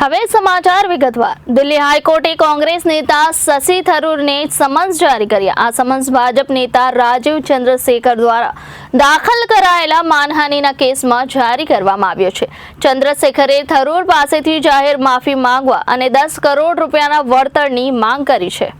હવે સમાચાર વિગતવાર. દિલ્હી હાઈકોર્ટે કોંગ્રેસ નેતા શશી થરૂરને સમન્સ જારી કર્યા. આ સમન્સ ભાજપ નેતા રાજીવ ચંદ્રશેખર દ્વારા દાખલ કરાયેલા માનહાનિના કેસમાં જારી કરવામાં આવ્યો છે. ચંદ્રશેખરે થરૂર પાસેથી જાહેર માફી માંગવા અને દસ કરોડ રૂપિયાના વળતરની માંગ કરી છે.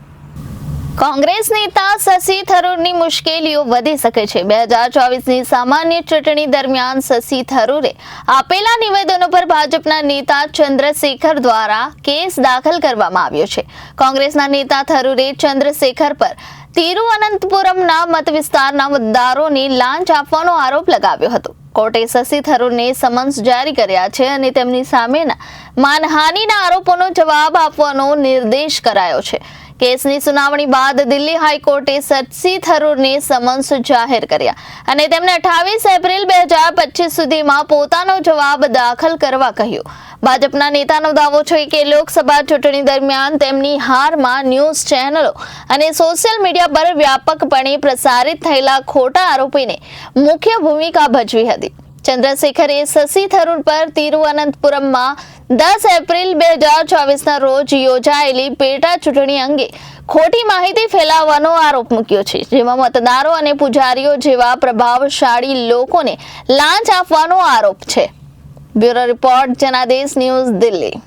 કોંગ્રેસ નેતા શશી થરૂરની મુશ્કેલીઓ વધી શકે છે. બે હજાર ચોવીસની સામાન્ય ચૂંટણી દરમિયાન શશી થરૂરે આપેલા નિવેદનો પર ભાજપના નેતા ચંદ્રશેખર દ્વારા કેસ દાખલ કરવામાં આવ્યો છે. કોંગ્રેસના નેતા થરૂરે ચંદ્રશેખર પર તિરુવનંતપુરમના મત વિસ્તારના મતદારોને લાંચ આપવાનો આરોપ લગાવ્યો હતો. કોર્ટે શશી થરૂરને સમન્સ જારી કર્યા છે અને તેમની સામેના માનહાનિના આરોપોનો જવાબ આપવાનો નિર્દેશ કરાયો છે. કેસની સુનાવણી બાદ દિલ્હી હાઈકોર્ટે શશી થરૂરને સમન્સ જાહેર કર્યા અને તેમને અઠાવીસ એપ્રિલ બે હજાર પચીસ સુધીમાં પોતાનો જવાબ દાખલ કરવા કહ્યું. ભાજપના નેતાનો દાવો છે કે લોકસભા ચૂંટણી દરમિયાન તેમની હારમાં ન્યૂઝ ચેનલો અને સોશિયલ મીડિયા પર વ્યાપકપણે પ્રસારિત થયેલા ખોટા આરોપીને મુખ્ય ભૂમિકા ભજવી હતી. ચંદ્રશેખરે શશી થરૂર પર તિરુવનંતપુરમમાં દસ એપ્રિલ બે હજાર ચોવીસના રોજ યોજાયેલી પેટા ચૂંટણી અંગે ખોટી માહિતી ફેલાવવાનો આરોપ મૂક્યો છે, જેમાં મતદારો અને પૂજારીઓ જેવા પ્રભાવશાળી લોકોને લાંચ આપવાનો આરોપ છે. Bureau report Janadesh news Delhi.